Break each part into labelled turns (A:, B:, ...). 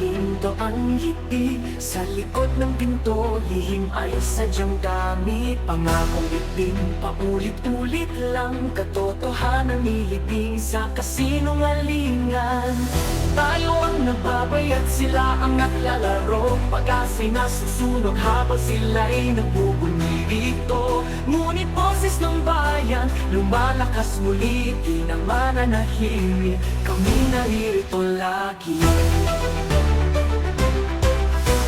A: ginto ang ngiti. Sa likod ng pinto, lihim ay sadyang dami. Pangakong itim, paulit-ulit lang. Katotohanan nilibing sa kasinungalingan. Tayo ang nababay at sila ang naglalaro. Pag-asa'y nasusunog habang sila'y nagbubunyi rito Ngunit boses ng bayan, lumalakas muli. Di naman nanahimik, kami naririto lagi.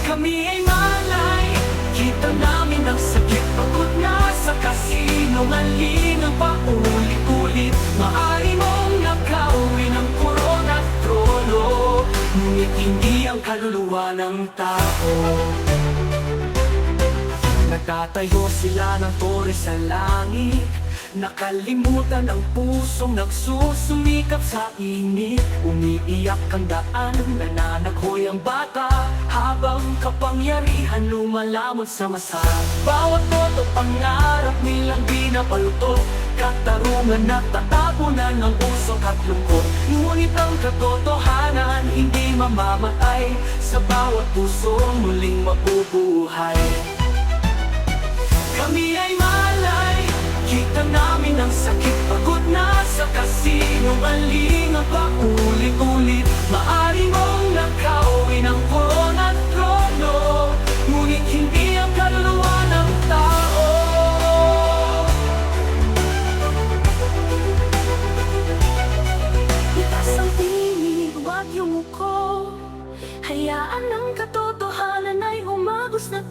A: Kami ay malay, kita namin ang sakit Pagod na sa kasinungalingan paulit-ulit Maari mong nakawin ang korona at trono. Ngunit hindi ang kaluluwa ng tao. Nagtatayo sila ng tore sa langit Nakalimutan ang pusong nagsusumikap sa init. Umiiyak ang daan, nananaghoy ang bata. Habang kapangyarihan lumalamon sa masa. Bawat boto pangarap nilang binapaluto. Katarungan at tatapunan ng usok at lungkot. Ngunit ang katotohanan hindi mamamatay. Sa bawat puso muling mabubuhay. Kami ay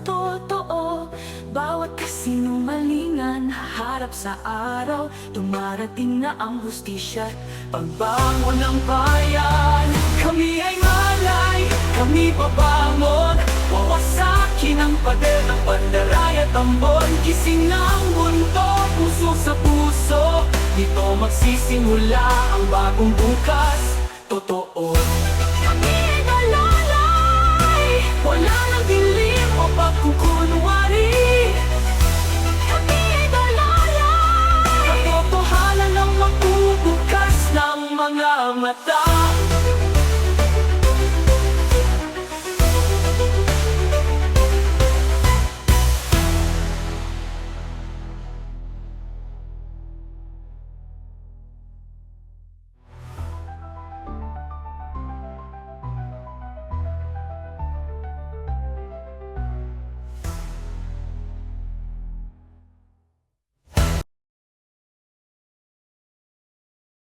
A: totoo. Bawat kasinungalingan haharap sa araw. Dumarating na ang hustisya. Pagbangon ng bayan Kami ay malay, kami pabangon Wawasakin ang pader ng pandaray at ambon Gising na ang mundo, puso sa puso. Dito magsisimula ang bagong bukas. Totoo mata